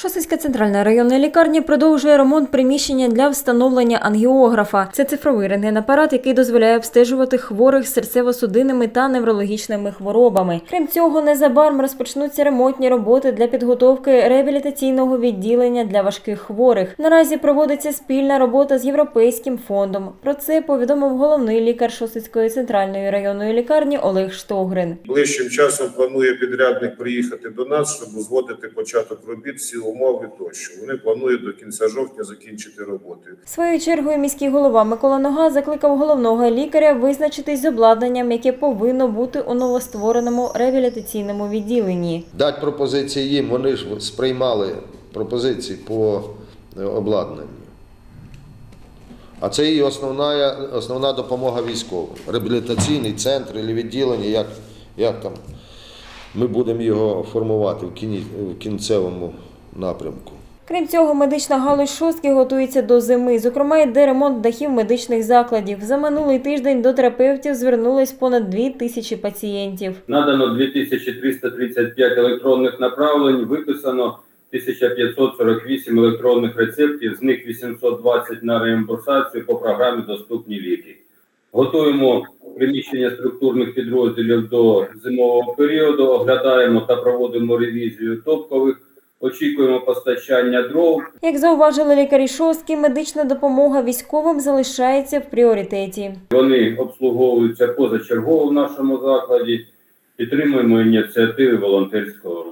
Шосицька центральна районна лікарня продовжує ремонт приміщення для встановлення ангіографа. Це цифровий рентгенапарат, який дозволяє обстежувати хворих серцево-судинними та неврологічними хворобами. Крім цього, незабаром розпочнуться ремонтні роботи для підготовки реабілітаційного відділення для важких хворих. Наразі проводиться спільна робота з європейським фондом. Про це повідомив головний лікар Шосицької центральної районної лікарні Олег Штогрин. Ближчим часом планує підрядник приїхати до нас, щоб узгодити початок робіт, всі умови тощо. Вони планують до кінця жовтня закінчити роботи. Своєю чергою міський голова Микола Нога закликав головного лікаря визначитись з обладнанням, яке повинно бути у новоствореному реабілітаційному відділенні. дати пропозиції їм, вони ж сприймали пропозиції по е, обладнанню. А це і основна, основна допомога військовим. Реабілітаційний центр і відділення, як, як там ми будемо його формувати в кінцевому напрямку. Крім цього, медична галузь шостки готується до зими. Зокрема, йде ремонт дахів медичних закладів. За минулий тиждень до терапевтів звернулись понад дві тисячі пацієнтів. Надано 2335 електронних направлень, виписано 1548 електронних рецептів, з них 820 на реімбурсацію по програмі Доступні ліки. Готуємо приміщення структурних підрозділів до зимового періоду, оглядаємо та проводимо ревізію топкових, очікуємо постачання дров, Як зауважили лікарі шостки, медична допомога військовим залишається в пріоритеті. Вони обслуговуються позачергово в нашому закладі. Підтримуємо ініціативи волонтерського руху.